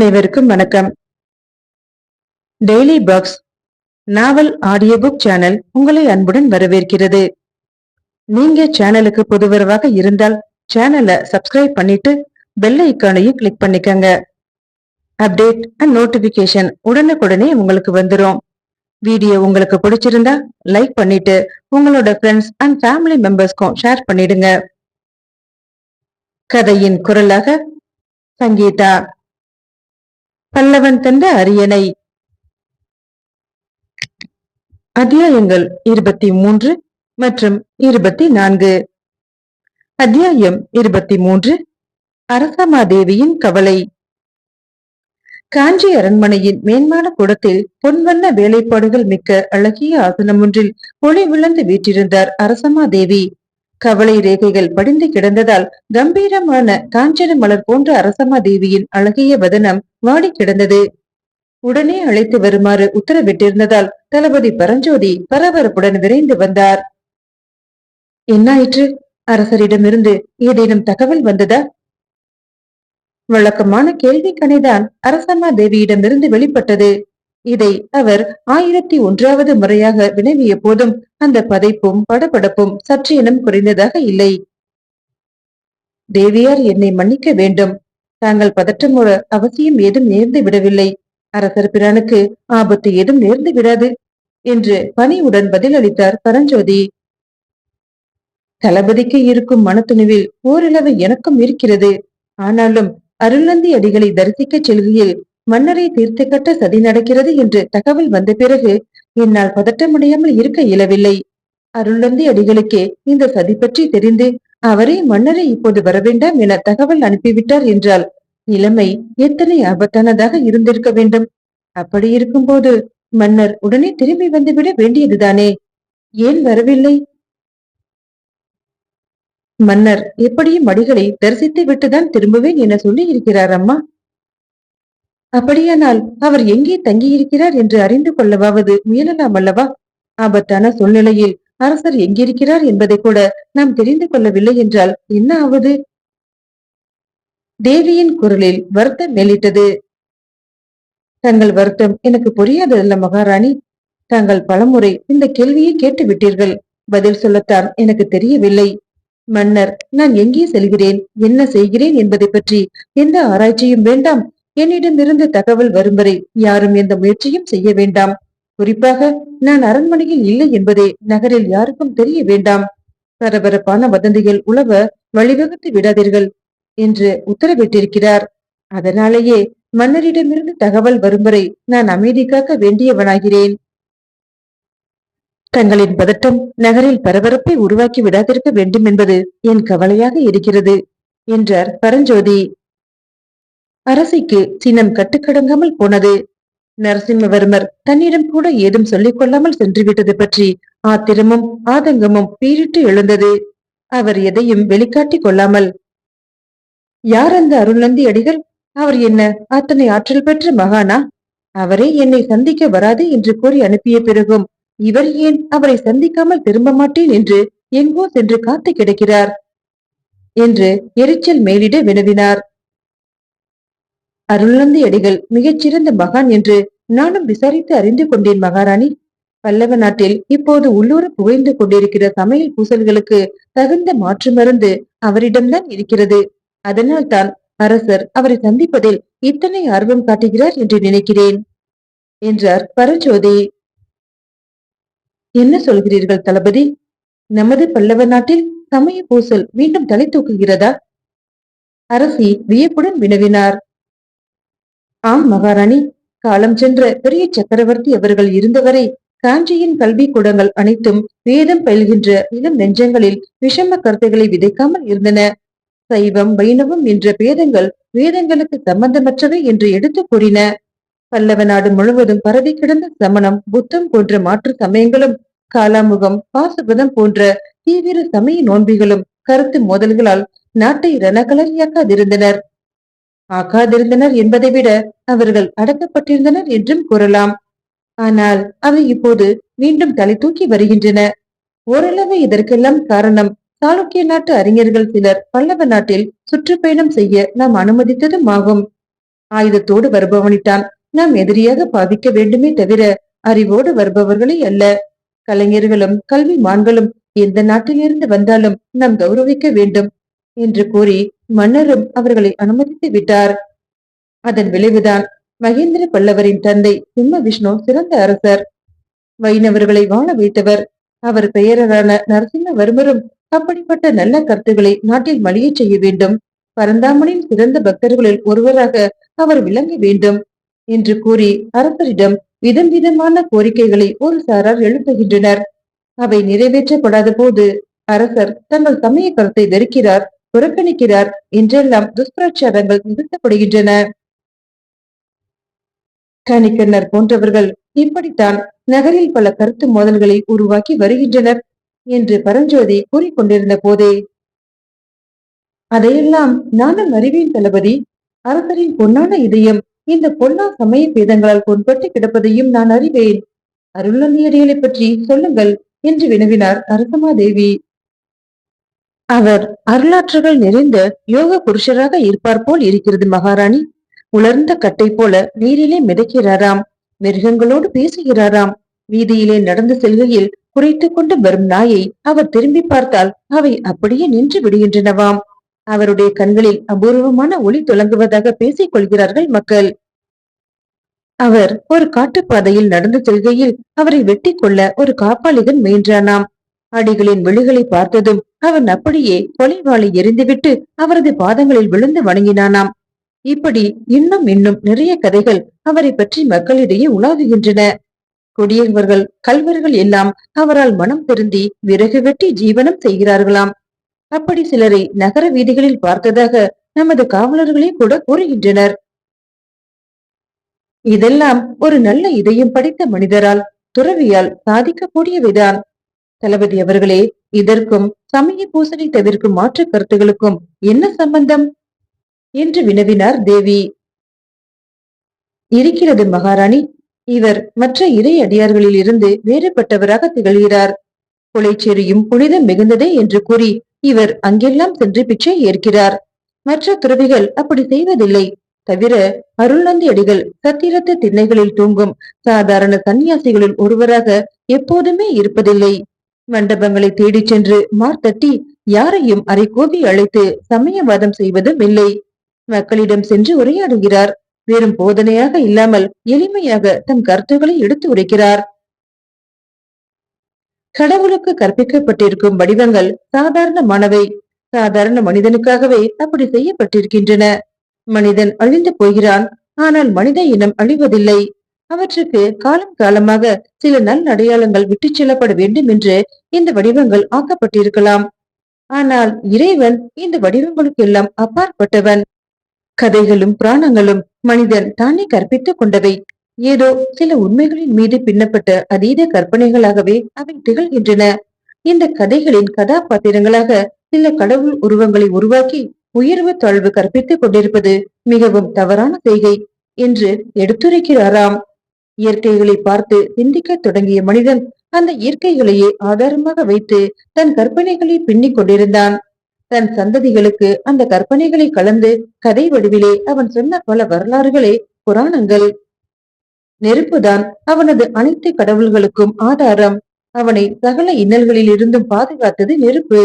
அனைவருக்கும் வணக்கம். Daily box novel audiobook channel உங்களை அன்புடன் வரவேற்கிறது. நீங்க சேனலுக்கு புதுவரவாக இருந்தால் சேனலை சப்ஸ்கிரைப் பண்ணிட்டு பெல் ஐக்கானையும் கிளிக் பண்ணிக்கங்க. அப்டேட் அண்ட் நோட்டிபிகேஷன் உடனுக்குடனே உங்களுக்கு வந்துரும். வீடியோ உங்களுக்கு பிடிச்சிருந்தா லைக் பண்ணிட்டு உங்களோட ஃப்ரெண்ட்ஸ் அண்ட் ஃபேமிலி மெம்பர்ஸ்க்கும் ஷேர் பண்ணிடுங்க. கதையின் குரலாக சங்கீதா. பல்லவன் தந்த அரியணை. அத்தியாயங்கள் இருபத்தி மூன்று மற்றும் இருபத்தி நான்கு. அத்தியாயம் இருபத்தி மூன்று. அரசமாதேவியின் கவலை. காஞ்சி அரண்மனையின் மேன்மான கூடத்தில் பொன்வண்ண வேலைப்பாடுகள் மிக்க அழகிய ஆசனம் ஒன்றில் ஒளி விழுந்து வீற்றிருந்தார் அரசமாதேவி. கவலை ரேகைகள் படிந்து கிடந்ததால் கம்பீரமான காஞ்சன மலர் போன்ற அரசமாதேவியின் அழகிய வதனம் வாடி கிடந்தது. உடனே அழைத்து வருமாறு உத்தரவிட்டிருந்ததால் தளபதி பரஞ்சோதி பரபரப்புடன் விரைந்து வந்தார். என்னாயிற்று? அரசரிடமிருந்து ஏதேனும் தகவல் வந்ததா? வழக்கமான கேள்வி கணைதான் அரசம்மா தேவியிடமிருந்து வெளிப்பட்டது. இதை அவர் ஆயிரத்தி ஒன்றாவது முறையாக வினவிய போதும் அந்த பதைப்பும் படபடப்பும் சற்றேனும் குறைந்ததாக இல்லை. தேவியார் என்னை மன்னிக்க வேண்டும். தாங்கள் பதற்றமுற அவசியம் ஏதும் நேர்ந்து விடவில்லை. அரசர் பிரானுக்கு ஆபத்து ஏதும் நேர்ந்து விடாது என்று பணிவுடன் பதிலளித்தார் பரஞ்சோதி. தளபதிக்கு இருக்கும் மனத்துணிவில் ஓரளவு எனக்கும் இருக்கிறது. ஆனாலும் அருளந்தி அடிகளை தரிசிக்க செல்கையில் மன்னரை தீர்த்து கட்ட சதி நடக்கிறது என்று தகவல் வந்த பிறகு என்னால் பதட்டமடையாமல் இருக்க இயலவில்லை. அருளந்தி அடிகளுக்கே இந்த சதி பற்றி தெரிந்து அவரே மன்னரை இப்போது வரவேண்டாம் என தகவல் அனுப்பிவிட்டார் என்றால் நிலைமை எத்தனை ஆபத்தானதாக இருந்திருக்க வேண்டும்? அப்படி இருக்கும்போது மன்னர் உடனே திரும்பி வந்துவிட வேண்டியதுதானே? ஏன் வரவில்லை? மன்னர் எப்படியும் மடிகளை தரிசித்து விட்டுதான் திரும்புவேன் என சொல்லி இருக்கிறார் அம்மா. அப்படியானால் அவர் எங்கே தங்கியிருக்கிறார் என்று அறிந்து கொள்ளவாவது முயலலாம் அல்லவா? ஆபத்தான சூழ்நிலையில் அரசர் எங்கிருக்கிறார் என்பதை கூட நாம் தெரிந்து கொள்ளவில்லை என்றால் என்ன ஆவது? தேவியின் குரலில் வருத்தம் மேலிட்டது. தங்கள் வருத்தம் எனக்கு புரியாததல்ல மகாராணி. தாங்கள் பலமுறை இந்த கேள்வியை கேட்டு விட்டீர்கள் பதில் சொல்லத்தான் எனக்கு தெரியவில்லை. மன்னர் நான் எங்கே செல்கிறேன்? என்ன செய்கிறேன் என்பதை பற்றி எந்த ஆராய்ச்சியும் வேண்டாம். என்னிடமிருந்து தகவல் வரும் வரை யாரும் எந்த முயற்சியும் செய்ய வேண்டாம். குறிப்பாக நான் அரண்மனையில் இல்லை என்பதே நகரில் யாருக்கும் தெரிய வேண்டாம். பரபரப்பான வதந்திகள் உழவ வழிவகுத்து விடாதீர்கள் என்று உத்தரவிட்டிருக்கிறார். அதனாலேயே மன்னரிடமிருந்து தகவல் வரும் வரை நான் அமைதி காக்க வேண்டியவனாகிறேன். தங்களின் பதட்டம் நகரில் பரபரப்பை உருவாக்கி விடாதிருக்க வேண்டும் என்பது என் கவலையாக இருக்கிறது என்றார் பரஞ்சோதி. அரசிக்கு சின்னம் கட்டுக்கடங்காமல் போனது. நரசிம்மவர்மர் தன்னிடம் கூட ஏதும் சொல்லிக் கொள்ளாமல் சென்றுவிட்டது பற்றி ஆத்திரமும் ஆதங்கமும் பீரிட்டு எழுந்தது. அவர் எதையும் வெளிக்காட்டிக் கொள்ளாமல் யார் அந்த அருள்நந்தி அடிகள்? அவர் என்ன அத்தனை ஆற்றல் பெற்ற மகானா? அவரே என்னை சந்திக்க வராது என்று கூறி அனுப்பிய பிறகும் இவர் ஏன் அவரை சந்திக்காமல் திரும்ப மாட்டேன் என்று எங்கோ சென்று காத்து கிடக்கிறார் என்று எரிச்சல் மேலிட வினவினார். அருள்நந்தி அடிகள் மிகச்சிறந்த மகான் என்று நானும் விசாரித்து அறிந்து கொண்டேன் மகாராணி. பல்லவ நாட்டில் இப்போது உள்ளூர புகைந்து கொண்டிருக்கிற சமையல் பூசல்களுக்கு தகுந்த மாற்று மருந்து அவரிடம்தான் இருக்கிறது. அதனால் தான் அரசர் அவரை சந்திப்பதில் இத்தனை ஆர்வம் காட்டுகிறார் என்று நினைக்கிறேன் என்றார் பரஞ்சோதி. என்ன சொல்கிறீர்கள் தளபதி? நமது பல்லவ நாட்டில் சமய பூசல் மீண்டும் தலை தூக்குகிறதா? அரசி வியப்புடன் வினவினார். ஆம் மகாராணி. காலம் சென்ற பெரிய சக்கரவர்த்தி அவர்கள் இருந்தவரை காஞ்சியின் கல்வி கூடங்கள் அனைத்தும் வேதம் பயில்கின்ற இளம் நெஞ்சங்களில் விஷம கருத்துக்களை விதைக்காமல் இருந்தன. சைவம் வைணவம் என்ற பேதங்கள் வேதங்களுக்கு சம்பந்தமற்றவை என்று எடுத்து கூறின. பல்லவ நாடு முழுவதும் பரவி கிடந்த சமணம் புத்தம் போன்ற மாற்று சமயங்களும் காலாமுகம் பாசுபதம் போன்ற தீவிர சமய நோன்பிகளும் கருத்து மோதல்களால் நாட்டை ரணகலரியாக்காதிருந்தனர். ஆக்காதிருந்தனர் என்பதை விட அவர்கள் அடக்கப்பட்டிருந்தனர் என்றும் கூறலாம். ஆனால் அவை இப்போது மீண்டும் தலை தூக்கி வருகின்றன. ஓரளவு இதற்கெல்லாம் காரணம் சாளுக்கிய நாட்டு அறிஞர்கள் சிலர் பல்லவ நாட்டில் சுற்றுப்பயணம் செய்ய நாம் அனுமதித்ததும் ஆகும். ஆயுதத்தோடு வருபவனைத்தான் நாம் எதிரியாக பாவிக்க வேண்டுமே தவிர அறிவோடு வருபவர்களை அல்ல. கலைஞர்களும் கல்வி மான்களும் எந்த நாட்டிலிருந்து வந்தாலும் நாம் கௌரவிக்க வேண்டும். என்று கூறி மன்னரும் அவர்களை அனுமதித்து விட்டார். அதன் விளைவுதான் மகேந்திர பல்லவரின் தந்தை சிம்ம விஷ்ணு சிறந்த அரசர். வைணவர்களை வாழ வைத்தவர். அவர் பெயரான நரசிம்மவர்மரும் அப்படிப்பட்ட நல்ல கருத்துக்களை நாட்டில் மலியச் செய்ய வேண்டும். பரந்தாமனின் சிறந்த பக்தர்களில் ஒருவராக அவர் விளங்க வேண்டும் என்று கூறி அரசரிடம் விதம் விதமான கோரிக்கைகளை ஒரு சாரார் எழுப்புகின்றனர். அவை நிறைவேற்றப்படாத போது அரசர் தங்கள் சமய கருத்தை வெறுக்கிறார். புறக்கணிக்கிறார். என்றெல்லாம் துஷ்பிரச்சாரங்கள் நிகழ்த்தப்படுகின்றன கணிக்கண்ணர் போன்றவர்கள் இப்படித்தான் நகரில் பல கருத்து மோதல்களை உருவாக்கி வருகின்றனர் என்று பரஞ்சோதி கூறிக்கொண்டிருந்த போதே. அதையெல்லாம் நானும் அறிவேன் தளபதி. அரசரின் பொன்னான இதயம் இந்த பொன்னா சமய பேதங்களால் கொன்பட்டு கிடப்பதையும் நான் அறிவேன். அருள்நந்தியடிகளை பற்றி சொல்லுங்கள் என்று வினவினார் அரசமாதேவி. அவர் அருளாற்றுகள் நிறைந்த யோக புருஷராக இருப்பார் போல் இருக்கிறது மகாராணி. உலர்ந்த கட்டை போல நீரிலே மிதக்கிறாராம். மிருகங்களோடு பேசுகிறாராம். வீதியிலே நடந்து செல்கையில் குறைத்து கொண்டு வரும் நாயை அவர் திரும்பி பார்த்தால் அவை அப்படியே நின்று விடுகின்றனவாம். அவருடைய கண்களில் அபூர்வமான ஒளி தொடங்குவதாக பேசிக் கொள்கிறார்கள் மக்கள். அவர் ஒரு காட்டுப்பாதையில் நடந்து செல்கையில் அவரை வெட்டி கொள்ள ஒரு காப்பாளிகன் முயன்றானாம். அடிகளின் விழிகளை பார்த்ததும் அவன் அப்படியே கொலைவாளை எரிந்துவிட்டு அவரது பாதங்களில் விழுந்து வணங்கினானாம். இப்படி இன்னும் இன்னும் நிறைய கதைகள் அவரை பற்றி மக்களிடையே உலாவுகின்றன. கொடியவர்கள் கல்வர்கள் எல்லாம் அவரால் மனம் திருந்தி விறகு வெட்டி ஜீவனம் செய்கிறார்களாம். அப்படி சிலரை நகர வீதிகளில் பார்த்ததாக நமது காவலர்களே கூட கூறுகின்றனர். இதெல்லாம் ஒரு நல்ல இதயம் படித்த மனிதரால் துறவியால் சாதிக்கக்கூடியவைதான். தளபதி அவர்களே இதற்கும் சமய பூசணி தவிர்க்கும் மாற்று கருத்துகளுக்கும் என்ன சம்பந்தம்? என்று வினவினார் தேவி. இருக்கிறது மகாராணி. இவர் மற்ற இறை அடியார்களில் இருந்து வேறுபட்டவராக திகழ்கிறார். கொலைச்சேரியும் புனிதம் மிகுந்ததே என்று கூறி இவர் அங்கெல்லாம் சென்று பிச்சை ஏற்கிறார். மற்ற துறவிகள் அப்படி செய்வதில்லை. தவிர அருள்நந்தி அடிகள் சத்திரத்து திண்ணைகளில் தூங்கும் சாதாரண சன்னியாசிகளில் ஒருவராக எப்போதுமே இருப்பதில்லை. மண்டபங்களை தேடிச் சென்று மார்த்தட்டி யாரையும் அரை கோபி அழைத்து சமயவாதம் செய்வதும் இல்லை. மக்களிடம் சென்று உரையாடுகிறார். வெறும் போதனையாக இல்லாமல் எளிமையாக தம் கருத்துக்களை எடுத்து உரைக்கிறார். கடவுளுக்கு கற்பிக்கப்பட்டிருக்கும் வடிவங்கள் சாதாரணமானவை சாதாரண மனிதனுக்காகவே அப்படி செய்யப்பட்டிருக்கின்றன. மனிதன் அழிந்து போகிறான் ஆனால் மனித இனம் அழிவதில்லை. அவற்றுக்கு காலம் காலமாக சில நல் அடையாளங்கள் விட்டுச் செல்லப்பட வேண்டும் என்று இந்த வடிவங்கள் ஆக்கப்பட்டிருக்கலாம். ஆனால் இறைவன் இந்த வடிவங்களுக்கெல்லாம் அப்பாற்பட்டவன். கதைகளும் பிராணங்களும் மனிதன் தானே கற்பித்துக் கொண்டவை. ஏதோ சில உண்மைகளின் மீது பின்னப்பட்ட அதீத கற்பனைகளாகவே அவை திகழ்கின்றன. இந்த கதைகளின் கதாபாத்திரங்களாக சில கடவுள் உருவங்களை உருவாக்கி உயர்வு தாழ்வு கற்பித்துக் கொண்டிருப்பது மிகவும் தவறான செய்கை என்று எடுத்துரைக்கிறாராம். இயற்கைகளை பார்த்து சிந்திக்க தொடங்கிய மனிதன் அந்த இயற்கைகளையே ஆதாரமாக வைத்து தன் கற்பனைகளை பின்னிக் கொண்டிருந்தான். தன் சந்ததிகளுக்கு அந்த கற்பனைகளை கலந்து கதை வடிவிலே அவன் சொன்ன பல வரலாறுகளே புராணங்கள். நெருப்புதான் அவனது அனைத்து கடவுள்களுக்கும் ஆதாரம். அவனை சகல இன்னல்களில் இருந்தும் பாதுகாத்தது நெருப்பு.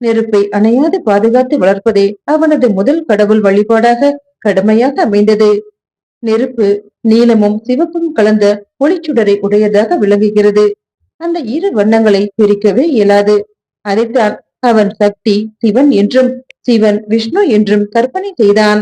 நெருப்பை அணையாது பாதுகாத்து வளர்ப்பதே அவனது முதல் கடவுள் வழிபாடாக கடுமையாக அமைந்தது. நெருப்பு நீலமும் சிவப்பும் கலந்த ஒளிச்சுடரை உடையதாக விளங்குகிறது. அந்த இரு வண்ணங்களை பிரிக்கவே இயலாது. அதைத்தான் அவன் சக்தி சிவன் என்றும் சிவன் விஷ்ணு என்றும் கற்பனை செய்தான்.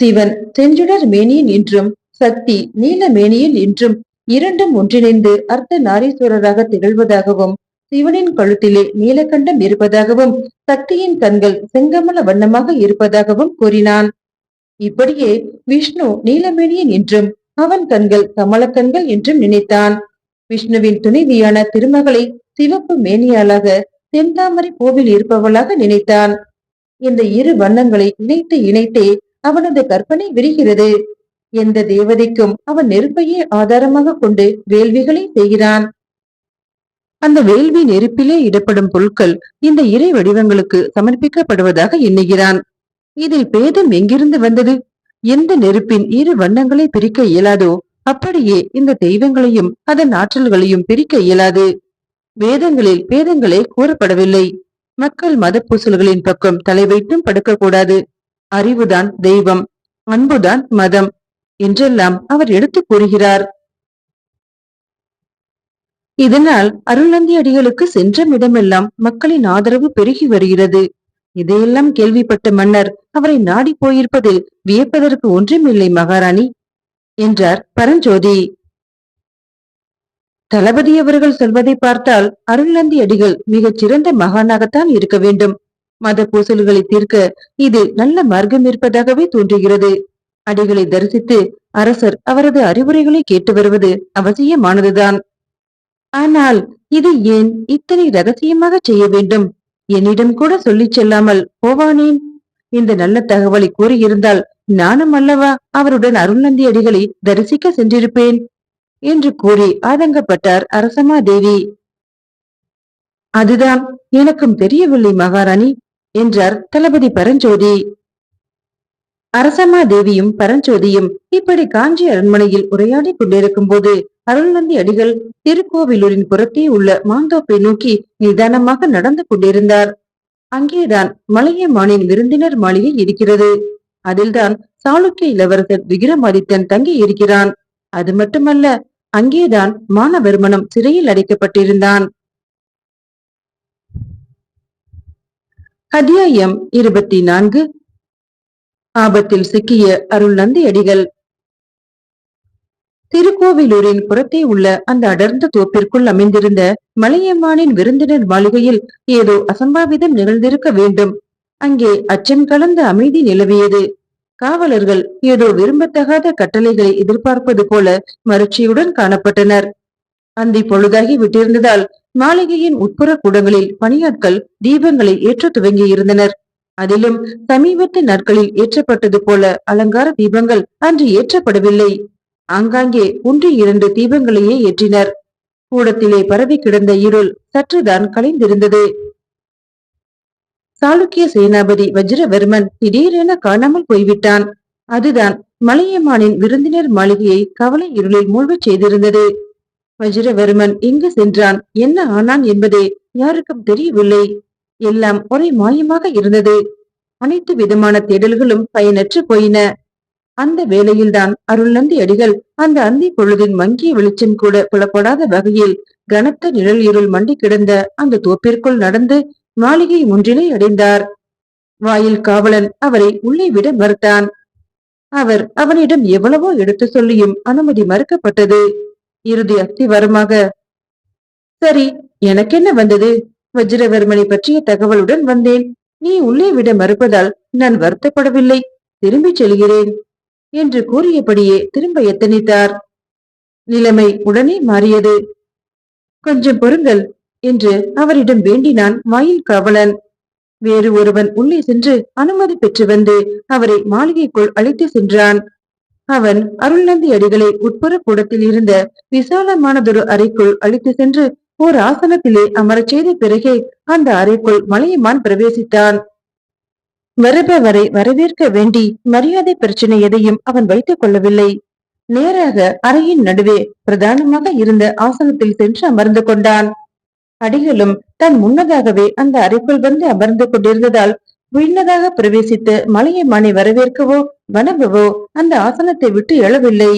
சிவன் செஞ்சுடர் மேனியன் என்றும் சக்தி நீல மேனியன் என்றும் இரண்டும் ஒன்றிணைந்து அர்த்த நாரீஸ்வரராக திகழ்வதாகவும் சிவனின் கழுத்திலே நீலகண்டம் இருப்பதாகவும் சக்தியின் கண்கள் செங்கமல வண்ணமாக இருப்பதாகவும் கூறினான். இப்படியே விஷ்ணு நீலமேனியன் என்றும் அவன் கண்கள் கமலக்கண்கள் என்றும் நினைத்தான். விஷ்ணுவின் துணைவியான திருமகளை சிவப்பு மேனியாளாக தென்தாமரை பூவில் இருப்பவளாக நினைத்தான். இந்த இரு வண்ணங்களை இணைத்து இணைத்தே அவனது கற்பனை விரிகிறது. எந்த தேவதைக்கும் அவன் நெருப்பையே ஆதாரமாக கொண்டு வேள்விகளை செய்கிறான். அந்த வேள்வி நெருப்பிலே இடப்படும் பொருட்கள் இந்த இறை வடிவங்களுக்கு சமர்ப்பிக்கப்படுவதாக எண்ணுகிறான். இதில் பேதம் எங்கிருந்து வந்தது? எந்த நெருப்பின் இரு வண்ணங்களை பிரிக்க இயலாதோ அப்படியே இந்த தெய்வங்களையும் அதன் ஆற்றல்களையும் பிரிக்க இயலாது. வேதங்களில் பேதங்களே கூறப்படவில்லை. மக்கள் மத பூசல்களின் பக்கம் தலை வைத்தும் படுக்கக்கூடாது. அறிவுதான் தெய்வம் அன்புதான் மதம் என்றெல்லாம் அவர் எடுத்து கூறுகிறார். இதனால் அருளந்தி அடிகளுக்கு சென்ற இடமெல்லாம் மக்களின் ஆதரவு பெருகி வருகிறது. இதையெல்லாம் கேள்விப்பட்ட மன்னர் அவரை நாடி போயிருப்பதில் வியப்பதற்கு ஒன்றுமில்லை மகாராணி என்றார் பரஞ்சோதி. தளபதி அவர்கள் சொல்வதை பார்த்தால் அருள்நந்தி அடிகள் மிகச் சிறந்த மகானாகத்தான் இருக்க வேண்டும். மத பூசல்களை தீர்க்க இது நல்ல மார்க்கம் இருப்பதாகவே தோன்றுகிறது. அடிகளை தரிசித்து அரசர் அவரது அறிவுரைகளை கேட்டு வருவது அவசியமானதுதான். ஆனால் இது ஏன் இத்தனை ரகசியமாக செய்ய வேண்டும்? என்னிடம் கூட சொல்லிச் செல்லாமல் போவானேன்? இந்த நல்ல தகவலை கூறியிருந்தால் நானும் அல்லவா அவருடன் அருள்நந்தி அடிகளை தரிசிக்க சென்றிருப்பேன்? என்று கூறி ஆதங்கப்பட்டார் அரசமாதேவி. அதுதான் எனக்கும் தெரியவில்லை மகாராணி என்றார் தளபதி பரஞ்சோதி. அரசம்மா தேவியும் பரஞ்சோதியும் இப்படி காஞ்சி அரண்மனையில் உரையாடிக் கொண்டிருக்கும் போது அருள்நந்தி அடிகள் திருக்கோவிலூரின் புறத்தே உள்ள மாந்தோப்பை நோக்கி நிதானமாக நடந்து கொண்டிருந்தார். அங்கேதான் மலையமானின் விருந்தினர் மாளிகை இருக்கிறது. அதில்தான் சாளுக்கிய இளவரசர் விக்ரமாதித்தன் தங்கி இருக்கிறான். அது மட்டுமல்ல அங்கேதான் மானவர்மனம் சிறையில் அடைக்கப்பட்டிருந்தான். அத்தியாயம் இருபத்தி நான்கு ஆபத்தில் சிக்கிய அருள் நந்தியடிகள். திருக்கோவிலூரின் புறத்தே உள்ள அந்த அடர்ந்த தோப்பிற்குள் அமைந்திருந்த மலையம்மானின் விருந்தினர் மாளிகையில் ஏதோ அசம்பாவிதம் நிகழ்ந்திருக்க வேண்டும். அங்கே அச்சம் கலந்த அமைதி நிலவியது. காவலர்கள் ஏதோ விரும்பத்தகாத கட்டளைகளை எதிர்பார்ப்பது போல மறுச்சியுடன் காணப்பட்டனர். அந்தி பொழுதாகி விட்டிருந்ததால் மாளிகையின் உட்புற கூடங்களில் பணியாட்கள் தீபங்களை ஏற்ற துவங்கி இருந்தனர் அதிலும் சமீபத்து நாட்களில் ஏற்றப்பட்டது போல அலங்கார தீபங்கள் அன்று ஏற்றப்படவில்லை. ஆங்காங்கே ஒன்று இரண்டு தீபங்களையே ஏற்றினர். கூடத்திலே பரவி கிடந்த இருள் சற்றுதான் கலைந்திருந்தது. சாளுக்கிய சேனாபதி வஜ்ரவர்மன் திடீரென காணாமல் போய்விட்டான். அதுதான் மலையமானின் விருந்தினர் மாளிகையை கவலை இருளில் மூழ்கச் செய்திருந்தது. வஜ்ரவர்மன் எங்கு சென்றான்? என்ன ஆனான் என்பதே யாருக்கும் தெரியவில்லை. எல்லாம் ஒரே மாயமாக இருந்தது. அனைத்து விதமான தேடல்களும் பயனற்று போயின. அந்த வேளையில்தான் அருள்நந்தி அடிகள் அந்த அந்தி பொழுதின் மங்கிய வெளிச்சம் கூட புலப்படாத வகையில் கனத்த நிழல் இருள் மண்டி கிடந்த அந்த தோப்பிற்குள் நடந்து மாளிகை ஒன்றினை அடைந்தார். வாயில் காவலன் அவரை உள்ளே விட மறுத்தான். அவர் அவனிடம் எவ்வளவோ எடுத்து சொல்லியும் அனுமதி மறுக்கப்பட்டது. இறுதி அஸ்திவரமாக சரி எனக்கென்ன வந்தது? வஜ்ரவர்மனை பற்றிய தகவலுடன் வந்தேன். நீ உள்ளே விட மறுப்பதால் நான் வருத்தப்படவில்லை. திரும்பிச் செல்கிறேன் என்று கூறியபடியே திரும்ப எத்தனித்தார். நிலைமை உடனே மாறியது. கொஞ்சம் பொறுங்கள் என்று அவரிடம் வேண்டினான் மயில் காவலன். வேறு ஒருவன் உள்ளே சென்று அனுமதி பெற்று வந்து அவரை மாளிகைக்குள் அழைத்து சென்றான். அவன் அருள்நந்தி அடிகளை உட்புற கூடத்தில் இருந்த விசாலமானதொரு அறைக்குள் அழைத்து சென்று ஓர் ஆசனத்திலே அமரச் செய்த பிறகே அந்த அறைக்குள் மலையமான் பிரவேசித்தான். வருபவரை வரவேற்க வேண்டி மரியாதை பிரச்சனை எதையும் அவன் வைத்துக் கொள்ளவில்லை. நேராக அறையின் நடுவே பிரதானமாக இருந்த ஆசனத்தில் சென்று அமர்ந்து கொண்டான். அடிகளும் தன் முன்னதாகவே அந்த அறைக்குள் வந்து அமர்ந்து கொண்டிருந்ததால் முன்னதாக பிரவேசித்து மலையமானை வரவேற்கவோ வணங்கவோ அந்த ஆசனத்தை விட்டு எழவில்லை.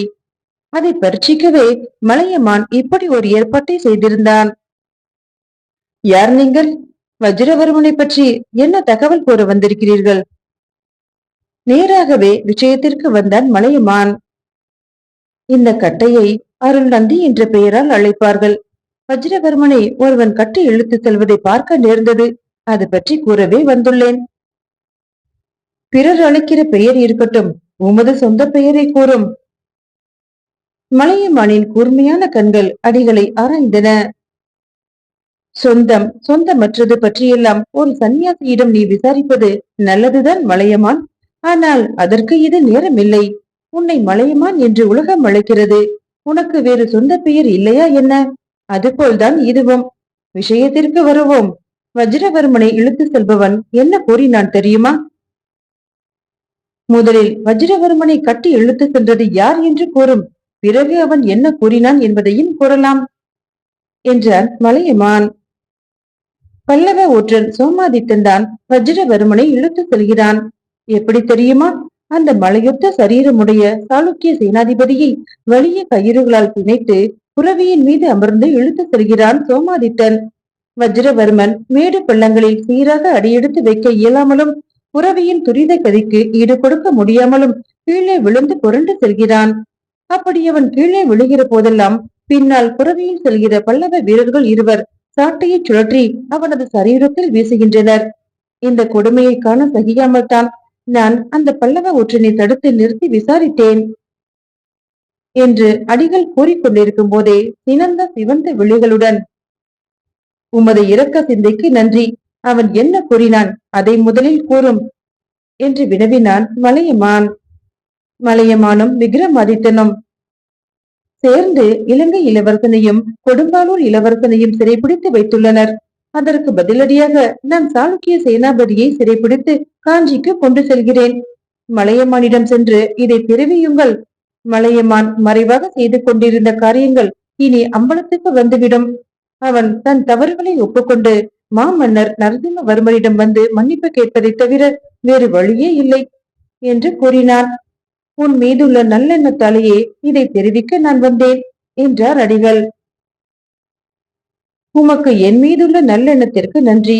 அதை பரீட்சிக்கவே மலையமான் இப்படி ஒரு ஏற்பாட்டை செய்திருந்தான். யார் நீங்கள்? வஜ்ரவர்மனை பற்றி என்ன தகவல் கூற வந்திருக்கிறீர்கள்? நேராகவே விஷயத்திற்கு வந்தான் மலையமான். இந்த கட்டையை அருள் நந்தி என்ற பெயரால் அழைப்பார்கள். வஜ்ரவர்மனை ஒருவன் கட்டி இழுத்து செல்வதை பார்க்க நேர்ந்தது. அது பற்றி கூறவே வந்துள்ளேன். பிறர் அழைக்கிற பெயர் இருக்கட்டும் உமது சொந்த பெயரை கூறும். மலையமானின் கூர்மையான கண்கள் அடிகளை ஆராய்ந்தன. சொந்தம் சொந்தமற்றது பற்றியெல்லாம் ஒரு சன்னியாசியிடம் நீ விசாரிப்பது நல்லதுதான் மலையமான். ஆனால் அதற்கு இது நேரமில்லை. உன்னை மலையமான் என்று உலகம் அழைக்கிறது. உனக்கு வேறு சொந்த பெயர் இல்லையா என்ன? அதுபோல்தான் இதுவும். விஷயத்திற்கு வருவோம். வஜ்ரவர்மனை இழுத்து செல்பவன் என்ன கூறினான் தெரியுமா? முதலில் வஜ்ரவர்மனை கட்டி இழுத்து சென்றது யார் என்று கூறும். பிறகு அவன் என்ன கூறினான் என்பதையும் கூறலாம் என்றான் மலையமான். பல்லவ ஒற்றன் சோமாதித்தன் தான் வஜ்ரவர்மனை இழுத்து செல்கிறான். எப்படி தெரியுமா? அந்த மலையொத்த சரீரமுடைய சாளுக்கிய சேனாதிபதியை வலிய கயிறுகளால் பிணைத்து புறவியின் மீது அமர்ந்து இழுத்து செல்கிறான் சோமாதித்தன். வஜ்ரவர்மன் மேடு பள்ளங்களில் சீராக அடியெடுத்து வைக்க இயலாமலும் புறவியின் துரித கதிக்கு ஈடு கொடுக்க முடியாமலும் கீழே விழுந்து புரண்டு செல்கிறான். அப்படி அவன் கீழே விழுகிற போதெல்லாம் பின்னால் புறவையில் செல்கிற பல்லவ வீரர்கள் இருவர் சாட்டையை சுழற்றி அவனது சரீரத்தில் வீசுகின்றனர். இந்த கொடுமையை காண சகியாமல் தான் நான் அந்த பல்லவ ஒற்றனை தடுத்து நிறுத்தி விசாரித்தேன். என்று அடிகள் கூறிக்கொண்டிருக்கும் போதே சினந்த சிவந்த விழிகளுடன் உமது இரக்க சிந்தைக்கு நன்றி. அவன் என்ன கூறினான்? அதை முதலில் கூறும். என்று வினவினான் மலையமான். மலையமானும் விக்ரமாதித்தனும். சேர்ந்து இலங்கை இளவரசனையும் கொடும்பாலூர் இளவரசனையும் சிறைபிடித்து வைத்துள்ளனர். அதற்கு பதிலடியாக நான் சாளுக்கிய சேனாபதியை சிறைப்பிடித்து காஞ்சிக்கு கொண்டு செல்கிறேன். மலையமானிடம் சென்று இதை தெரிவியுங்கள் மலையமான் மறைவாக செய்து கொண்டிருந்த காரியங்கள் இனி அம்பலத்துக்கு வந்துவிடும். அவன் தன் தவறுகளை ஒப்புக்கொண்டு மாமன்னர் நரசிம்மவர்மரிடம் வந்து மன்னிப்பு கேட்பதை தவிர வேறு வழியே இல்லை என்று கூறினான். உன் மீதுள்ள நல்லெண்ணத்தாலேயே இதை தெரிவிக்க நான் வந்தேன் என்றார் அடிகள். உமக்கு என் மீதுள்ள நல்லெண்ணத்திற்கு நன்றி.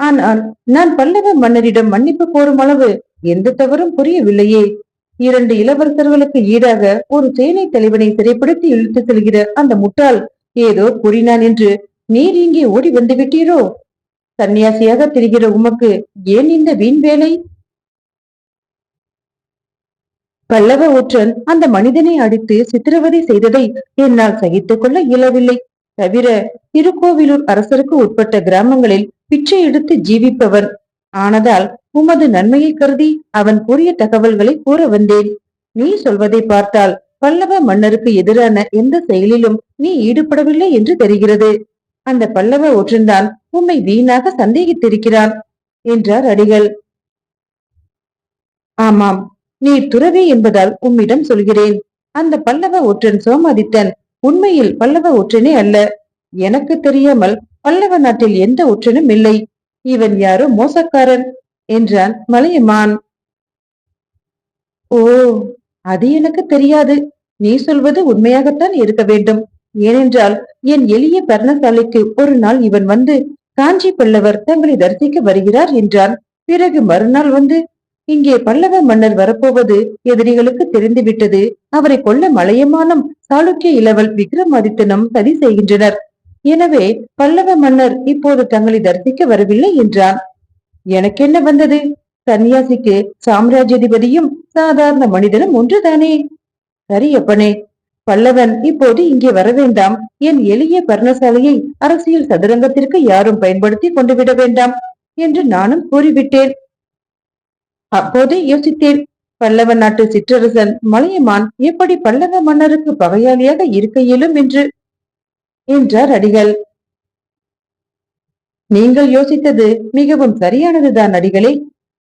ஆனால் நான் பல்லவ மன்னரிடம் மன்னிப்பு கோரும் அளவு எந்த தவறும் புரியவில்லையே. இரண்டு இளவரசர்களுக்கு ஈடாக ஒரு சேனை தலைவனை சிறைப்படுத்தி இழுத்து செல்கிற அந்த முட்டாள் ஏதோ கூறினான் என்று நீர் இங்கே ஓடி வந்து விட்டீரோ? சன்னியாசியாக திரிகிற உமக்கு ஏன் இந்த வீண் வேலை? பல்லவ ஒற்றன் அந்த மனிதனை அடித்து சித்திரவதை செய்ததை என்னால் சகித்துக் கொள்ள இயலவில்லை. தவிர திருக்கோவிலூர் அரசருக்கு உட்பட்ட கிராமங்களில் பிச்சை எடுத்து ஜீவிப்பவன் ஆனதால் உமது நன்மையை கருதி அவன் கூறிய தகவல்களை கூற வந்தேன். நீ சொல்வதை பார்த்தால் பல்லவ மன்னருக்கு எதிரான எந்த செயலிலும் நீ ஈடுபடவில்லை என்று தெரிகிறது. அந்த பல்லவ ஒற்றன்தான் உம்மை வீணாக சந்தேகித்திருக்கிறான் என்றார் அடிகள். ஆமாம் நீ துறவி என்பதால் உம்மிடம் சொல்கிறேன். அந்த பல்லவ ஒற்றன் சோமாதித்தன் உண்மையில் பல்லவ ஒற்றனே அல்ல. எனக்கு தெரியாமல் பல்லவ நாட்டில் எந்த ஒற்றனும் இல்லை. இவன் யாரோ மோசக்காரன் என்றான் மலையமான். ஓ அது எனக்கு தெரியாது. நீ சொல்வது உண்மையாகத்தான் இருக்க வேண்டும். ஏனென்றால் என் எளிய பர்ணசாலைக்கு ஒரு நாள் இவன் வந்து காஞ்சி பல்லவர் தங்களை தரிசிக்க வருகிறார் என்றான். பிறகு மறுநாள் வந்து இங்கே பல்லவ மன்னர் வரப்போவது எதிரிகளுக்கு தெரிந்துவிட்டது. அவரை கொல்ல மலையமானம் சாளுக்கிய இளவல் விக்ரமாதித்தனும் சதி செய்கின்றனர். எனவே பல்லவ மன்னர் இப்போது தங்களை தரிசிக்க வரவில்லை என்றான். எனக்கு என்ன வந்தது? சன்னியாசிக்கு சாம்ராஜ்யதிபதியும் சாதாரண மனிதனும் ஒன்றுதானே? சரி அப்பனே பல்லவன் இப்போது இங்கே வர வேண்டாம் என் எளிய பர்ணசாலையை அரசியல் சதுரங்கத்திற்கு யாரும் பயன்படுத்தி கொண்டு விட வேண்டாம் என்று நானும் கூறிவிட்டேன். அப்போதே யோசித்தேன் பல்லவ நாட்டு சிற்றரசன் மலையமான் எப்படி பல்லவ மன்னருக்கு பகையாளியாக இருக்க இயலும் என்று என்றார் அடிகள். நீங்கள் யோசித்தது மிகவும் சரியானதுதான் அடிகளே.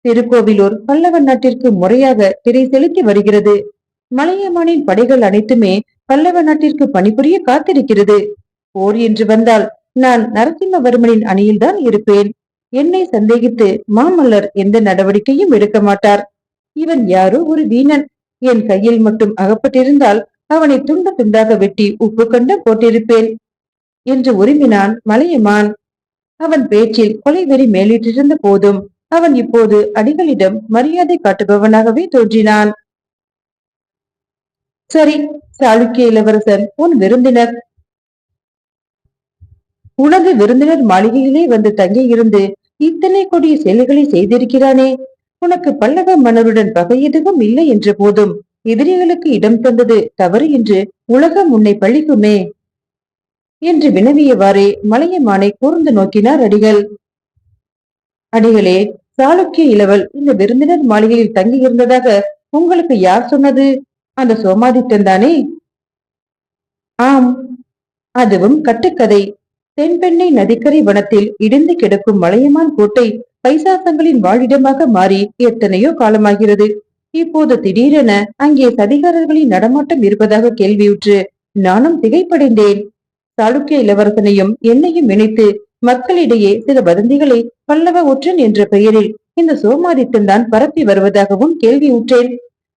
திருக்கோவிலூர் பல்லவ நாட்டிற்கு முறையாக திரை செலுத்தி வருகிறது. மலையமானின் படைகள் அனைத்துமே பல்லவ நாட்டிற்கு பணிபுரிய காத்திருக்கிறது. போர் என்று வந்தால் நான் நரசிம்மவர்மனின் அணியில்தான் இருப்பேன். என்னை சந்தேகித்து மாமல்லர் எந்த நடவடிக்கையும் எடுக்க மாட்டார். இவன் யாரோ ஒரு வீணன். என் கையில் மட்டும் அகப்பட்டிருந்தால் அவனை துண்ட துண்டாக வெட்டி உப்பு கண்ட போட்டிருப்பேன் என்று உரிமினான் மலையமான். அவன் பேச்சில் கொலைவெறி மேலிட்டிருந்த போதும் அவன் இப்போது அடிகளிடம் மரியாதை காட்டுபவனாகவே தோன்றினான். சரி சாளுக்கிய இளவரசன் உன் விருந்தினர். உனது விருந்தினர் மாளிகையிலே வந்து தங்கி இருந்து இத்தனை கொடிய செயல்களை செய்திருக்கிறானே. உனக்கு பல்லவ மன்னருடன் பகை எதுவும் இல்லை என்ற போதும். எதிரிகளுக்கு இடம் தந்தது தவறு என்று உலகம் உன்னை பழிக்குமே. என்று வினவியவாறே மலையமானை கூர்ந்து நோக்கினார் அடிகள். அடிகளே சாளுக்கிய இளவல் இந்த விருந்தினர் மாளிகையில் தங்கி இருந்ததாக உங்களுக்கு யார் சொன்னது? அந்த சோமாதித்தன் தானே? ஆம் அதுவும் கட்டுக்கதை. தென்பெண்ணை நதிக்கரை வனத்தில் இடிந்து கிடக்கும் மலையமான் கோட்டை பைசாசங்களின் வாழிடமாக மாறி எத்தனையோ காலமாகிறது. இப்போது திடீரென அங்கே சதிகாரர்களின் நடமாட்டம் இருப்பதாக கேள்வியுற்று நானும் திகைப்படைந்தேன். சாளுக்கிய இளவரசனையும் என்னையும் இணைத்து மக்களிடையே சில வதந்திகளை பல்லவ ஒற்றன் என்ற பெயரில் இந்த சோமாதித்தன் தான் பரப்பி வருவதாகவும் கேள்வியுற்றேன்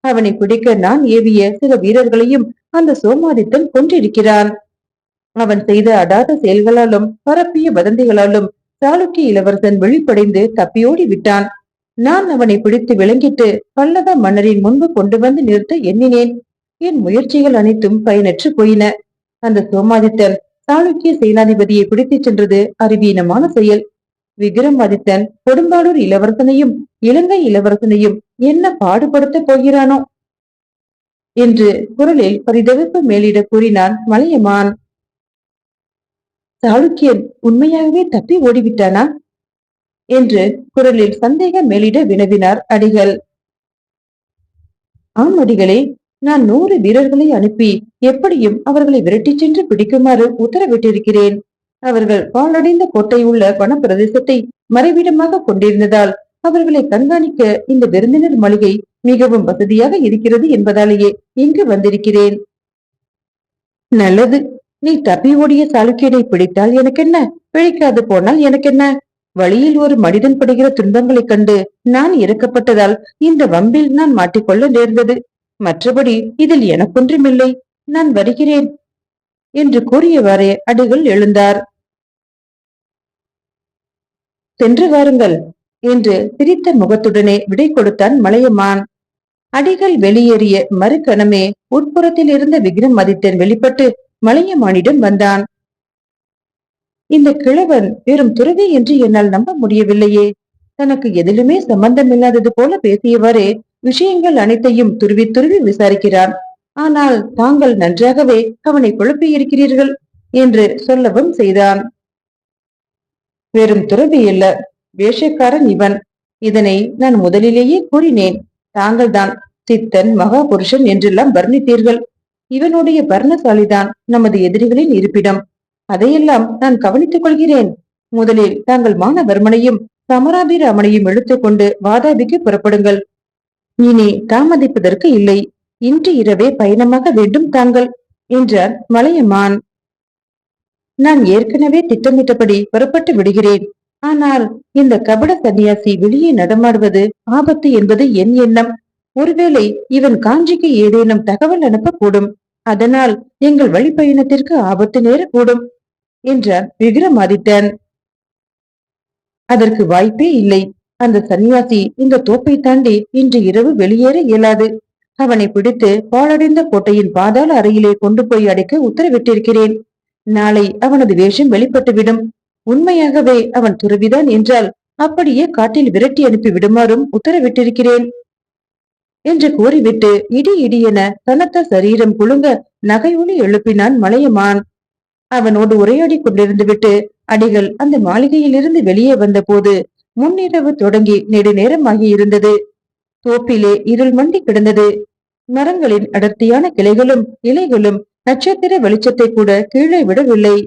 அவனை பிடிக்க நான் ஏவிய சில வீரர்களையும் அந்த சோமாதித்தன் கொன்றிருக்கிறான். அவன் செய்த அடாத செயல்களாலும் பரப்பிய வதந்திகளாலும் சாளுக்கிய இளவரசன் வெளிப்படைந்து தப்பியோடி விட்டான். நான் அவனை பிடித்து விளங்கிட்டு பல்லவ மன்னரின் முன்பு கொண்டு வந்து நிறுத்த எண்ணினேன். என் முயற்சிகள் அனைத்தும் பயனற்று போயின. அந்த சோமாதித்தன் சாளுக்கிய சேனாதிபதியை பிடித்துச் சென்றது அறிவீனமான செயல். விக்ரமாதித்தன் கொடும்பாளூர் இளவரசனையும் இலங்கை இளவரசனையும் என்ன பாடுபடுத்த போகிறானோ? என்று குரலில் பரிதவிப்பு மேலிட கூறினான் மலையமான். சாளுக்கியன் உண்மையாகவே தப்பி ஓடிவிட்டானா? என்று குரலில் சந்தேகம் மேலிட வினவினார் அடிகள். ஆம் அடிகளே நான் நூறு வீரர்களை அனுப்பி எப்படியும் அவர்களை விரட்டிச் சென்று பிடிக்குமாறு உத்தரவிட்டிருக்கிறேன். அவர்கள் பாழடைந்த கோட்டை உள்ள வனப்பிரதேசத்தை மறைவிடமாக கொண்டிருந்ததால் அவர்களை கண்காணிக்க இந்த விருந்தினர் மளிகை மிகவும் வசதியாக இருக்கிறது என்பதாலேயே இங்கு வந்திருக்கிறேன். நல்லது நீ தப்பி ஓடிய சாளுக்கியனை பிடித்தால் எனக்கு என்ன பிழைக்காது போனால் எனக்கென்ன? வழியில் ஒரு மனிதன் படுகிற துன்பங்களைக் கண்டு நான் இறக்கப்பட்டதால் இந்த வம்பில் நான் மாட்டிக்கொள்ள நேர்ந்தது. மற்றபடி இதில் எனக்கொன்றுமில்லை. நான் வருகிறேன் என்று கூறியவாறே அடிகள் எழுந்தார். சென்று வாருங்கள் என்று சிரித்த முகத்துடனே விடை கொடுத்தான் மலையமான். அடிகள் வெளியேறிய மறுக்கணமே உட்புறத்தில் இருந்த விக்ரமாதித்தன் வெளிப்பட்டு மலையமானிடம் வந்தான். இந்த கிழவன் வெறும் துறவி என்று என்னால் நம்ப முடியவில்லையே. தனக்கு எதிலுமே சம்பந்தமில்லாதது போல பேசியவாறே விஷயங்கள் அனைத்தையும் துருவி துருவி விசாரிக்கிறான். ஆனால் தாங்கள் நன்றாகவே அவனை குழப்பியிருக்கிறீர்கள் என்று சொல்லவும் செய்தான். வெறும் துறவி இல்ல வேஷக்காரன் இவன். இதனை நான் முதலிலேயே கூறினேன். தாங்கள்தான் சித்தன் மகாபுருஷன் என்றெல்லாம் வர்ணித்தீர்கள். இவனுடைய பர்ணசாலிதான் நமது எதிரிகளின் இருப்பிடம். அதையெல்லாம் நான் கவனித்துக் கொள்கிறேன். முதலில் தாங்கள் மானவர்மனையும் சமராபிராமனையும் இழுத்துக்கொண்டு வாதாபிக்கு புறப்படுங்கள். இனி தாமதிப்பதற்கு இல்லை. இன்று இரவே பயணமாக வேண்டும் தாங்கள் என்றார் மலையமான் நான் ஏற்கனவே திட்டமிட்டபடி புறப்பட்டு விடுகிறேன். ஆனால் இந்த கபட சன்னியாசி வெளியே நடமாடுவது ஆபத்து என்பது என் எண்ணம். ஒருவேளை இவன் காஞ்சிக்கு ஏதேனும் தகவல் அனுப்பக்கூடும். அதனால் எங்கள் வழிப்பயணத்திற்கு ஆபத்து நேரக்கூடும் என்றார் விக்ரமாதித்தன் அதற்கு வாய்ப்பே இல்லை. அந்த சன்னியாசி இந்த தோப்பை தாண்டி இன்று இரவு வெளியேற இயலாது. அவனை பிடித்து பாழடைந்த கோட்டையின் பாதாள அறையிலே கொண்டு போய் அடைக்க உத்தரவிட்டிருக்கிறேன். நாளை அவனது வேஷம் வெளிப்பட்டுவிடும். உண்மையாகவே அவன் துறவிதான் என்றால் அப்படியே காட்டில் விரட்டி அனுப்பி விடுமாறும் உத்தரவிட்டிருக்கிறேன். என்று கூறிவிட்டு இடி இடியென கனத்த சரீரம் குலுங்க ஒளி எழுப்பினான் மலையமான். அவனோடு உரையாடி கொண்டிருந்து விட்டு அடிகள் அந்த மாளிகையிலிருந்து வெளியே வந்த போது முன்னிரவு தொடங்கி நெடுநேரமாகி இருந்தது. தோப்பிலே இருள் மண்டி கிடந்தது. மரங்களின் அடர்த்தியான கிளைகளும் இலைகளும் நட்சத்திர வெளிச்சத்தை கூட கீழே விடவில்லை.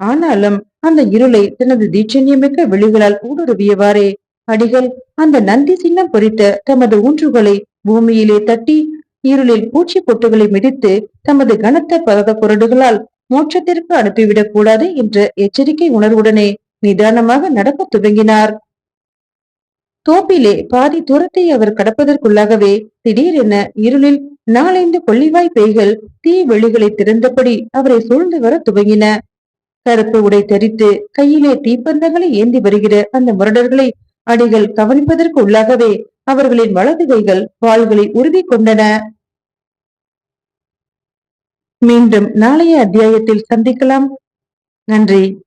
ஆனாலும் அந்த இருளை தனது தீட்சண்யமிக்க விழிகளால் ஊடுருவியவாறே அடிகள் அந்த நந்தி சின்னம் பொறித்த தமது ஊன்றுகளை பூமியிலே தட்டி இருளில் பூச்சி பொட்டுகளை மிதித்து தமது கனத்த பரத குரடுகளால் மோட்சத்திற்கு அனுப்பிவிடக் கூடாது என்ற எச்சரிக்கை உணர்வுடனே நிதானமாக நடக்க துவங்கினார். தோப்பிலே பாதி தூரத்தை அவர் கடப்பதற்குள்ளாகவே திடீரென இருளில் நாலைந்து கொள்ளிவாய் பேய்கள் தீ வெளிகளை திறந்தபடி அவரை சூழ்ந்து வர துவங்கின. கருப்பு உடை தரித்து கையிலே தீப்பந்தங்களை ஏந்தி வருகிற அந்த முரடர்களை அடிகள் கவனிப்பதற்கு உள்ளாகவே அவர்களின் வலது கைகள் வாள்களை உறுதி கொண்டன. மீண்டும் நாளைய அத்தியாயத்தில் சந்திக்கலாம். நன்றி.